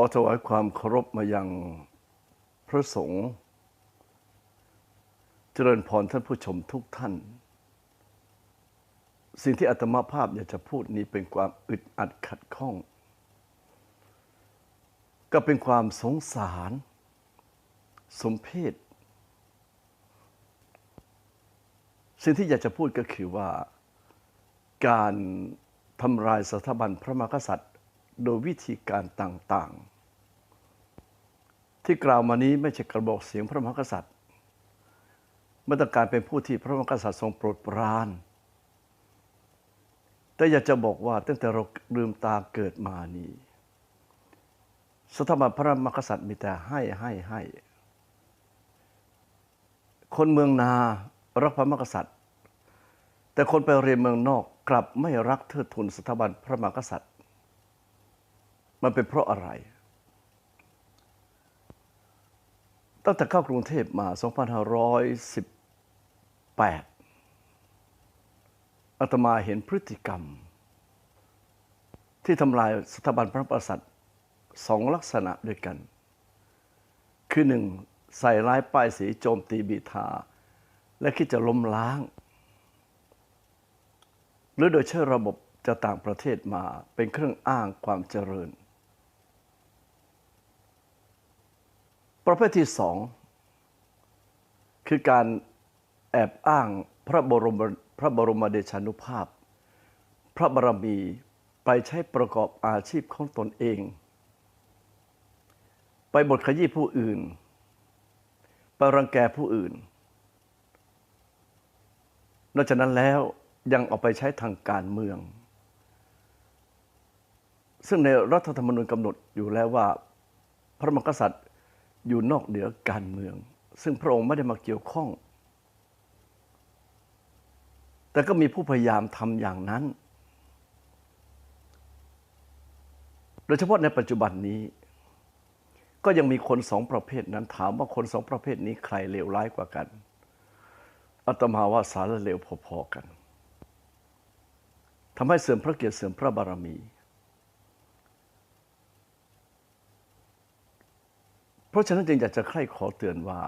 อถวายความเคารพมายังพระสงฆ์เจริญพรท่านผู้ชมทุกท่าน สิ่งที่อาตมาภาพอยากจะพูดนี้เป็นความอึดอัดขัดข้อง ก็เป็นความสงสาร สมเพศสิ่งที่อยากจะพูดก็คือว่า การทำลายสถาบันพระมหากษัตริย์ โดยวิธีการต่างๆ ที่กล่าวมานี้ไม่ใช่กระบอกเสียงพระมหากษัตริย์ไม่ต้องการเป็นผู้ที่พระมหากษัตริย์ทรงโปรดปราน แต่อยากจะบอกว่าตั้งแต่เราลืมตาเกิดมานี้สถาบันพระมหากษัตริย์มีแต่ให้ให้ให้คนเมืองนารักพระมหากษัตริย์ แต่คนไปเรียนเมืองนอกกลับไม่รักเทิดทูนสถาบันพระมหากษัตริย์ มันเป็นเพราะอะไร ตั้งแต่เข้ากรุงเทพมา 2518 อาตมาเห็นพฤติกรรม ที่ทำลายสถาบันพระมหากษัตริย์สองลักษณะด้วยกัน คือหนึ่งใส่ร้ายป้ายสีโจมตีบีทา และคิดจะล้มล้าง หรือโดยใช้ระบบจากต่างประเทศมาเป็นเครื่องอ้างความเจริญ ประเภทที่สองคือการแอบอ้างพระบรมพระบรมเดชานุภาพ พระบารมีไปใช้ประกอบอาชีพของตนเอง ไปบทขยี้ผู้อื่น ไปรังแกผู้อื่น นอกจากนั้นแล้วยังเอาไปใช้ทางการเมือง ซึ่งในรัฐธรรมนูญกำหนดอยู่แล้วว่า พระมหากษัตริย์ อยู่นอกเหนือการเมือง ซึ่งพระองค์ไม่ได้มาเกี่ยวข้อง แต่ก็มีผู้พยายามทำอย่างนั้น โดยเฉพาะในปัจจุบันนี้ ก็ยังมีคนสองประเภทนั้นถามว่าคนสองประเภทนี้ใครเลวร้ายกว่ากันอาตมาว่าสารเลวพอๆกันทำให้เสื่อมพระเกียรติเสื่อมพระบารมี เพ ราะฉะนั้นจึงอยากจะใคร่ขอเตือนว่า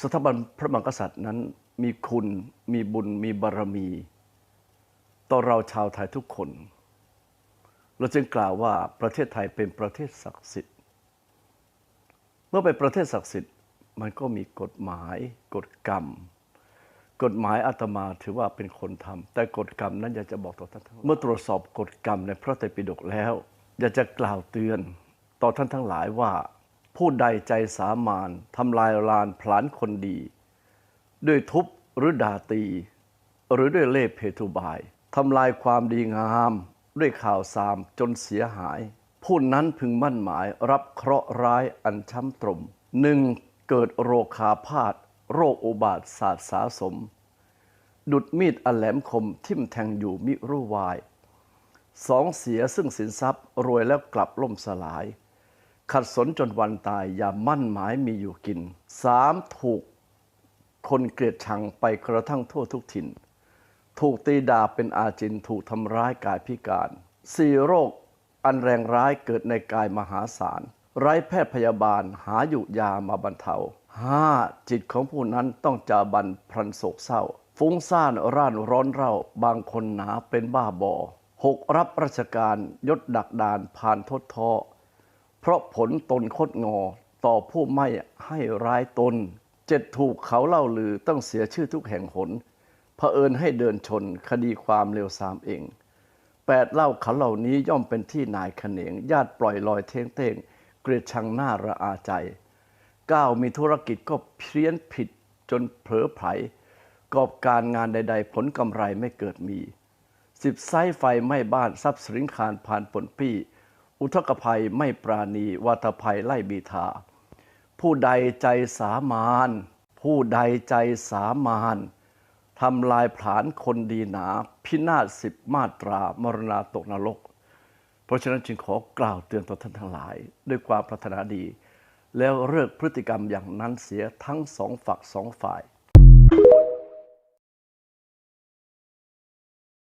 สถาบันพระมหากษัตริย์นั้นมีคุณมีบุญมีบารมี ต่อเราชาวไทยทุกคน เราจึงกล่าวว่าประเทศไทยเป็นประเทศศักดิ์สิทธิ์ เมื่อเป็นประเทศศักดิ์สิทธิ์มันก็มีกฎหมายกฎกรรม กฎหมายอาตมาถือว่าเป็นคนทำแต่กฎกรรมนั้นอยากจะบอกต่อท่านทั้งเมื่อตรวจสอบกฎกรรมในพระไตรปิฎกแล้ว อยากจะกล่าวเตือนต่อท่านทั้งหลายว่า ผู้ใดใจสามานทำลายลานพลานคนดี ด้วยทุบหรือด่าตี หรือด้วยเล่เพทุบายทำลายความดีงามด้วยข่าวสามจนเสียหาย ผู้นั้นพึงมั่นหมายรับเคราะห์ร้ายอันช้ำตรมหนึ่งเกิดโรคาพาธโรคอุบาทศาสตร์สาสม ดุดมีดอันแหลมคมทิ่มแทงอยู่มิรู้วายสองเสียซึ่งสินทรัพย์รวยแล้วกลับล่มสลาย ขัดสนจนวันตายอย่ามั่นหมายมีอยู่กินสามถูกคนเกลียดชังไปกระทั่งทั่วทุกถิ่น ถูกตีดาเป็นอาจินถูกทำร้ายกายพิการสี่โรคอันแรงร้ายเกิดในกายมหาศาล ไร้แพทย์พยาบาลหาอยู่ยามาบรรเทาห้าจิตของผู้นั้นต้องจาบันพลันโศกเศร้า ฟุ้งซ่านร่านร้อนเร่า บางคนหนาเป็นบ้าบอหกรับราชการยศดักดานผ่านทดท้อ เพราะผลตนคดงอต่อผู้ไม่ให้ร้ายตน เจ็ดถูกเขาเล่าลือต้องเสียชื่อทุกแห่งหนเผอิญให้เดินชนคดีความเลวทรามเองแปดเล่าเขาเหล่านี้ย่อมเป็นที่นายขเนง ญาติปล่อยลอยเท้งเต้งเกลียดชังหน้าระอาใจเก้ามีธุรกิจก็เพี้ยนผิดจนเผลอไผลกอบการงานใด ๆ ผลกำไรไม่เกิดมีสิบไส้ไฟไหม้บ้านทรัพย์สินคารผ่านปนปี้ อุทกภัยไม่ปราณีวัตภัยไล่บีทา ผู้ใดใจสามานผู้ใดใจสามานทำลายผลาญคนดีหนา พินาศสิบมาตรามรณาตกนรก เพราะฉะนั้นจึงขอกล่าวเตือนต่อท่านทั้งหลาย ด้วยความปรารถนาดี แล้วเลิกพฤติกรรมอย่างนั้นเสียทั้งสองฝักสองฝ่าย